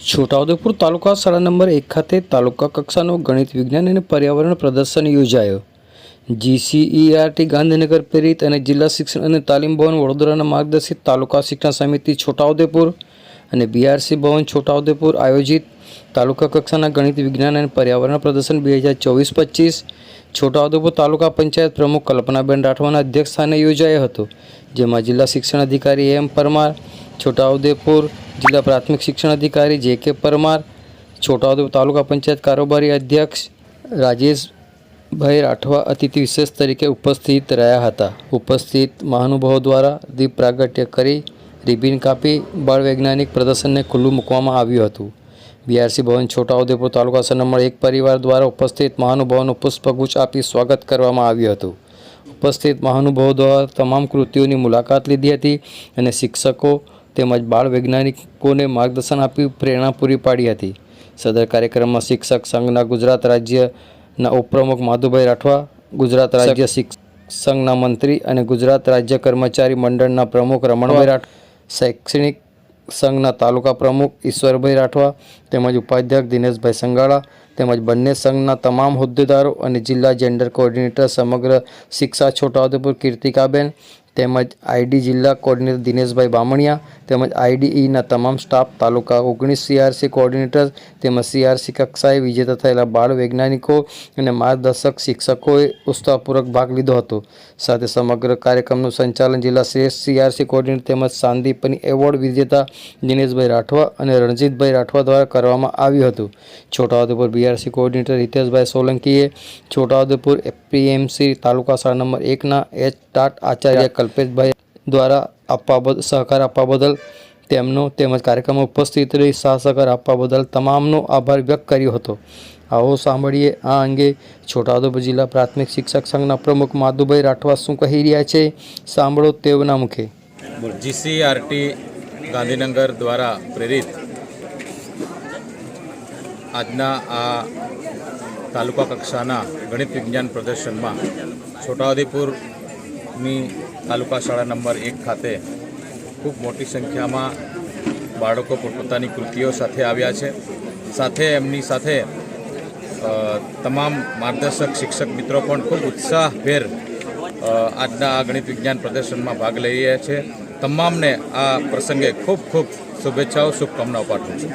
છોટાઉદેપુર તાલુકા શાળા નંબર એક ખાતે તાલુકા કક્ષાનો ગણિત વિજ્ઞાન અને પર્યાવરણ પ્રદર્શન યોજાયો. જીસીઈઆરટી ગાંધીનગર પ્રેરિત અને જિલ્લા શિક્ષણ અને તાલીમ ભવન વડોદરાના માર્ગદર્શિત તાલુકા શિક્ષણ સમિતિ છોટાઉદેપુર અને બીઆરસી ભવન છોટાઉદેપુર આયોજિત તાલુકા કક્ષાના ગણિત વિજ્ઞાન અને પર્યાવરણ પ્રદર્શન બે હજાર ચોવીસ પચીસ છોટાઉદેપુર તાલુકા પંચાયત પ્રમુખ કલ્પનાબેન રાઠવાના અધ્યક્ષ સ્થાને યોજાયો હતો, જેમાં જિલ્લા શિક્ષણ અધિકારી એમ પરમાર, છોટાઉદેપુર જિલ્લા પ્રાથમિક શિક્ષણ અધિકારી જે કે પરમાર, છોટાઉદેપુર તાલુકા પંચાયત કારોબારી અધ્યક્ષ રાજેશભાઈ રાઠવા અતિથિ વિશેષ તરીકે ઉપસ્થિત રહ્યા હતા. ઉપસ્થિત મહાનુભાવો દ્વારા દીપ પ્રાગટ્ય કરી રિબિન કાપી બાળ વૈજ્ઞાનિક પ્રદર્શનને ખુલ્લું મૂકવામાં આવ્યું હતું. બીઆરસી ભવન, છોટાઉદેપુર તાલુકા સર એક પરિવાર દ્વારા ઉપસ્થિત મહાનુભાવોનું પુષ્પગુચ્છ આપી સ્વાગત કરવામાં આવ્યું હતું. ઉપસ્થિત મહાનુભાવો દ્વારા તમામ કૃતિઓની મુલાકાત લીધી હતી અને શિક્ષકો તેમજ બાળ વૈજ્ઞાનિકોને માર્ગદર્શન આપી પ્રેરણા પૂરી પાડી હતી. સદર કાર્યક્રમમાં શિક્ષક સંઘના ગુજરાત રાજ્યના ઉપપ્રમુખ માધુભાઈ રાઠવા ગુજરાત રાજ્ય શિક્ષક સંઘના મંત્રી અને ગુજરાત રાજ્ય કર્મચારી મંડળના પ્રમુખ રમણભાઈ રાઠવા શૈક્ષણિક સંઘના તાલુકા પ્રમુખ ઈશ્વરભાઈ રાઠવા તેમજ ઉપાધ્યક્ષ દિનેશભાઈ સંગાળા તેમજ બંને સંઘના તમામ હોદ્દેદારો અને જિલ્લા જેન્ડર કોઓર્ડિનેટર સમગ્ર શિક્ષા છોટાઉદેપુર કીર્તિકાબેન તેમજ આઈડી જિલ્લા કોઓર્ડિનેટર દિનેશભાઈ બામણિયા, તેમજ આઈડીઈના તમામ સ્ટાફ તાલુકા ઓગણીસ સીઆરસી કોઓર્ડિનેટર તેમજ સીઆરસી કક્ષાએ વિજેતા થયેલા બાળ વૈજ્ઞાનિકો અને માર્ગદર્શક શિક્ષકોએ ઉત્સાહપૂર્વક ભાગ લીધો હતો. સાથે સમગ્ર કાર્યક્રમનું સંચાલન જિલ્લા શ્રેષ્ઠ સીઆરસી કોઓર્ડિનેટર તેમજ સાંદીપની એવોર્ડ વિજેતા દિનેશભાઈ રાઠવા અને રણજીતભાઈ રાઠવા દ્વારા કરવામાં આવ્યું હતું. છોટાઉદેપુર બીઆરસી કોઓર્ડિનેટર હિતેશભાઈ સોલંકીએ છોટાઉદેપુર એપીએમસી તાલુકા શાળા નંબર એકના એચ ટાટ આચાર્ય કલ્પેશભાઈ દ્વારા આપવા બદલ સહકાર આપવા બદલ તેમનો તેમજ કાર્યક્રમમાં ઉપસ્થિત રહી સહકાર આપવા બદલ તમામનો આભાર વ્યક્ત કર્યો હતો. આવો સાંભળીએ આ અંગે છોટાઉદેપુર જિલ્લા પ્રાથમિક શિક્ષક સંઘના પ્રમુખ માધુભાઈ રાઠવા શું કહી રહ્યા છે? સાંભળો તેઓના મુખે. જીસીઆરટી ગાંધીનગર દ્વારા પ્રેરિત આજના આ તાલુકા કક્ષાના ગણિત વિજ્ઞાન પ્રદર્શનમાં છોટાઉદેપુરની તાલુકા શાળા નંબર એક ખાતે ખૂબ મોટી સંખ્યામાં બાળકો પોતપોતાની કૃતિઓ સાથે આવ્યા છે. સાથે એમની સાથે તમામ માર્ગદર્શક, શિક્ષક મિત્રો પણ ખૂબ ઉત્સાહભેર આજના આ ગણિત વિજ્ઞાન પ્રદર્શનમાં ભાગ લઈ રહ્યા છે. તમામને આ પ્રસંગે ખૂબ ખૂબ શુભેચ્છાઓ, શુભકામનાઓ પાઠવું છું.